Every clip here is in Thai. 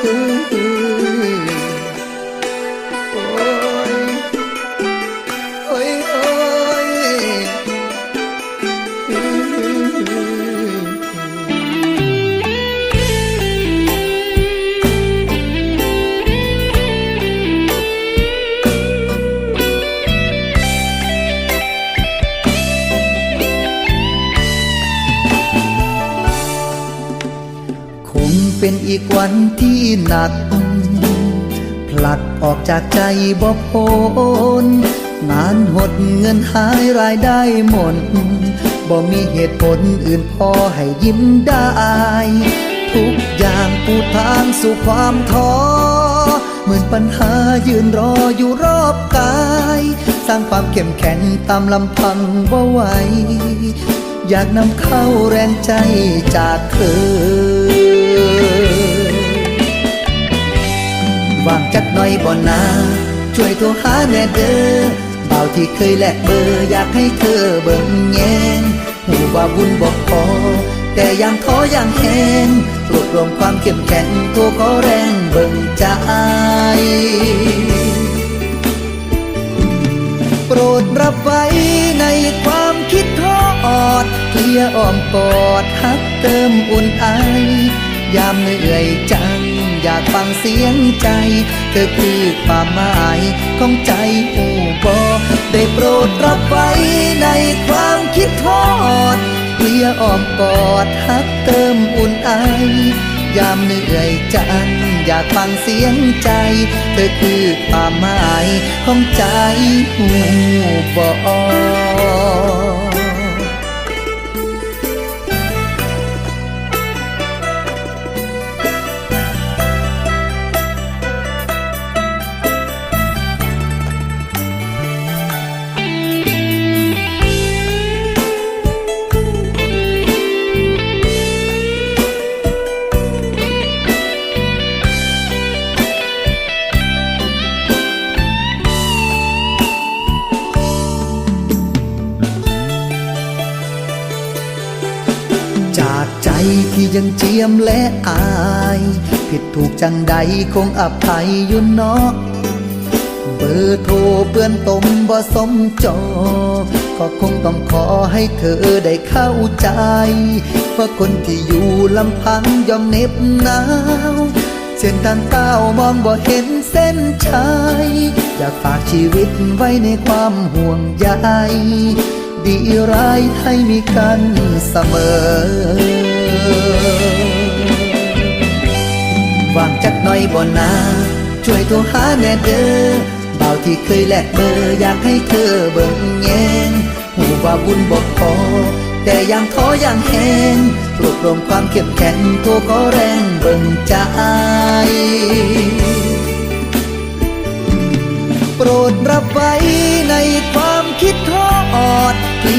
โเป็นอีกวันที่หนัก ผลัดออกจากใจบ่พ้นงานหดเงินหายรายได้หมดบ่มีเหตุผลอื่นพอให้ยิ้มได้ ทุกอย่างปูทางสู่ความท้อเหมือนปัญหายืนรออยู่รอบกาย สร้างความเข้มแข็งตามลำพังบ่ไหวอยากนำเข้าแรงใจจากเธอ ว่างจักหน่อยบ่นาช่วยโทรหาแน่เด้อเบาที่เคยแลกเบอร์อยากให้เธอเบิ่งแยงหูว่าบุญบอกพอแต่ยังท้อยังแหงรวบรวมความเข้มแข็งโทรขอแรงเบิ่งใจโปรดรับไว้ในความคิดทออดเคลียอ้อมกอดฮักเติมอุ่นไอยามเหนื่อยใจ อยากฟังเสียงใจ เธอคือความหมายของใจหูบอได้โปรดรับไว้ในความคิดทอดเคลียอ้อมกอดฮักเติมอุ่นไอยามเหนื่อยจังอยากฟังเสียงใจ เธอคือความหมายของใจหูบอ ที่ยังเจียมและอาย ผิดถูกจังใดคงอภัยอยู่เนาะเบอร์โทรเปื้อนตมบ่สมจอ ก็คงต้องขอให้เธอได้เข้าใจ ว่าคนที่อยู่ลำพังยอมเน็บหนาวเส้นทางก้ามองบ่เห็นเส้นชัยอยากฝากชีวิตไว้ในความห่วงใย ดีร้ายให้มีกันเสมอว่างจักหน่อยบ่นาช่วยโทรหาแน่เด้อเบาที่เคยแลกเบอร์อยากให้เธอเบิ่งแยงหูว่าบุญบอกพอแต่ยังท้อยังแหงรวบรวมความเข้มแข็งโทรขอแรงเบิ่งใจ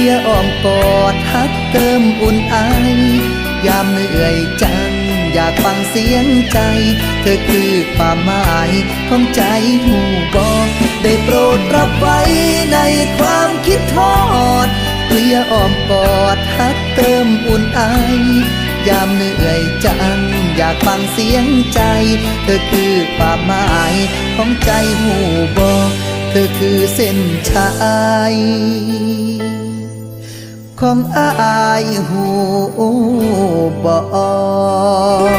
ยอ้อมกอดฮักเติมอุ่นไอยามเหนื่อยจัง อยากฟังเสียงใจ เธอคือความหมายของใจหูบอกได้โปรดรับไว้ในความคิดทอดเคลียอ้อมกอดฮักเติมอุ่นไอยามเหนื่อยจัง อยากฟังเสียงใจ เธอคือความหมายของใจหูบอกเธอคือเส้นชัย ของอายหูบอก